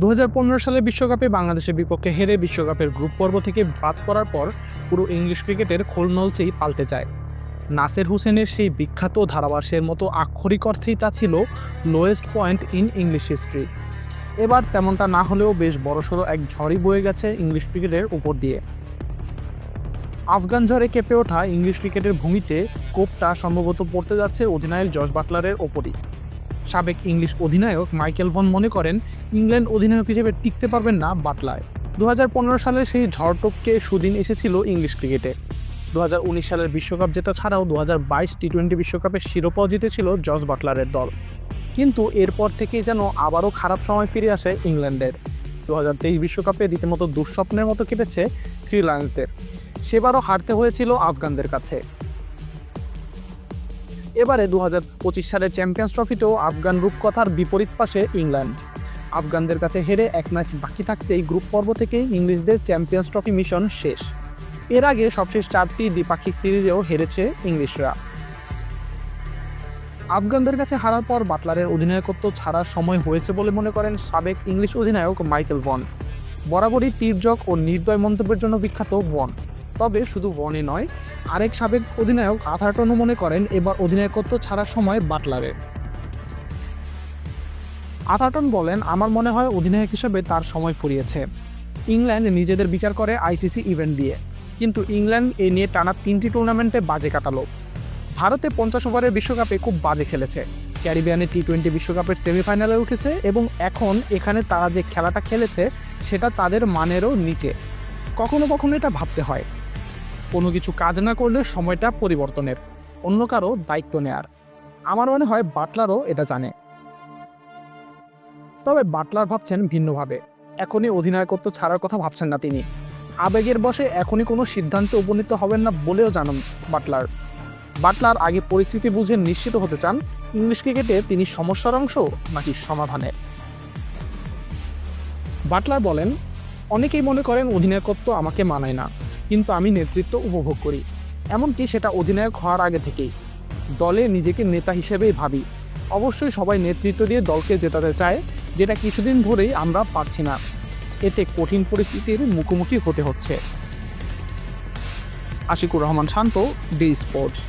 দু হাজার পনেরো সালে বিশ্বকাপে বাংলাদেশের বিপক্ষে হেরে বিশ্বকাপের গ্রুপ পর্ব থেকে বাদ পড়ার পর পুরো ইংলিশ ক্রিকেটের খোলনলচেই পাল্টে যায়। নাসের হোসেনের সেই বিখ্যাত ধারাভাষ্যের মতো আক্ষরিক অর্থেই তা ছিল lowest point in English history এবার তেমনটা না হলেও বেশ বড়সড় এক ঝড়ই বয়ে গেছে ইংলিশ ক্রিকেটের উপর দিয়ে। আফগান ঝড়ে কেঁপে ওঠা ইংলিশ ক্রিকেটের ভূমিতে কোপটা সম্ভবত পড়তে যাচ্ছে অধিনায়ক জর্জ বাটলারের ওপরই। সাবেক ইংলিশ অধিনায়ক মাইকেল ভন মনে করেন, ইংল্যান্ড অধিনায়ক হিসেবে টিকতে পারবেন না বাটলায়। দু সালে সেই ঝড় টপকে সুদিন এসেছিল ইংলিশ ক্রিকেটে। দু হাজার উনিশ সালের বিশ্বকাপ জেতা ছাড়াও দু হাজার বাইশ টি টোয়েন্টি বিশ্বকাপের শিরোপাও জিতেছিল জর্জ বাটলারের দল। কিন্তু এরপর থেকেই যেন আবারও খারাপ সময় ফিরে আসে ইংল্যান্ডের। দু বিশ্বকাপে রীতিমতো দুঃস্বপ্নের মতো কেটেছে থ্রি লায়ন্সদের। সেবারও হারতে হয়েছিল আফগানদের কাছে। এবারে দু হাজার পঁচিশ সালের চ্যাম্পিয়ন্স ট্রফিতেও আফগান রূপকথার বিপরীত পাশে ইংল্যান্ড। আফগানদের কাছে হেরে এক ম্যাচ বাকি থাকতেই গ্রুপ পর্ব থেকেই ইংলিশদের চ্যাম্পিয়ন্স ট্রফি মিশন শেষ। এর আগে সবশেষ চারটি দ্বিপাক্ষিক সিরিজেও হেরেছে ইংলিশরা। আফগানদের কাছে হারার পর বাটলারের অধিনায়কত্ব ছাড়ার সময় হয়েছে বলে মনে করেন সাবেক ইংলিশ অধিনায়ক মাইকেল ভন। বরাবরই তীর্যক ও নির্দয় মন্তব্যের জন্য বিখ্যাত ভন। তবে শুধু ভনই নয়, আরেক সাবেক অধিনায়ক আথারটনও মনে করেন এবার অধিনায়কত্ব ছাড়ার সময় বাটলারের। আথারটন বলেন, আমার মনে হয় অধিনায়ক হিসেবে তার সময় ফুরিয়েছে। ইংল্যান্ড নিজেদের বিচার করে আইসিসি ইভেন্ট দিয়ে। কিন্তু ইংল্যান্ড এ নিয়ে টানা তিনটি টুর্নামেন্টে বাজে কাটালো। ভারতে পঞ্চাশ ওভারের বিশ্বকাপে খুব বাজে খেলেছে। ক্যারিবিয়ানে টি টোয়েন্টি বিশ্বকাপের সেমিফাইনালে উঠেছে এবং এখন এখানে তারা যে খেলাটা খেলেছে, সেটা তাদের মানেরও নিচে। কখনো কখনো এটা ভাবতে হয় কোনো কিছু কাজ না করলে সময়টা পরিবর্তনের, অন্য কারও দায়িত্ব নেয়ার। আমার মনে হয় বাটলারও এটা জানে। তবে বাটলার ভাবছেন ভিন্নভাবে। এখনই অধিনায়কত্ব ছাড়ার কথা ভাবছেন না তিনি। আবেগের বসে এখনই কোনো সিদ্ধান্তে উপনীত হবেন না বলেও জানান বাটলার। বাটলার আগে পরিস্থিতি বুঝে নিশ্চিত হতে চান ইংলিশ ক্রিকেটে তিনি সমস্যার অংশ নাকি সমাধানের। বাটলার বলেন, অনেকেই মনে করেন অধিনায়কত্ব আমাকে মানায় না। কিন্তু আমি নেতৃত্ব উপভোগ করি। এমনকি সেটা অধিনায়ক হওয়ার আগে থেকেই। দলে নিজেকে নেতা হিসেবেই ভাবি। অবশ্যই সবাই নেতৃত্ব দিয়ে দলকে জেতাতে চায়, যেটা কিছুদিন ধরেই আমরা পারছি না। এতে কঠিন পরিস্থিতির মুখোমুখি হতে হচ্ছে। Ashikur Rahman Shanto, T Sports.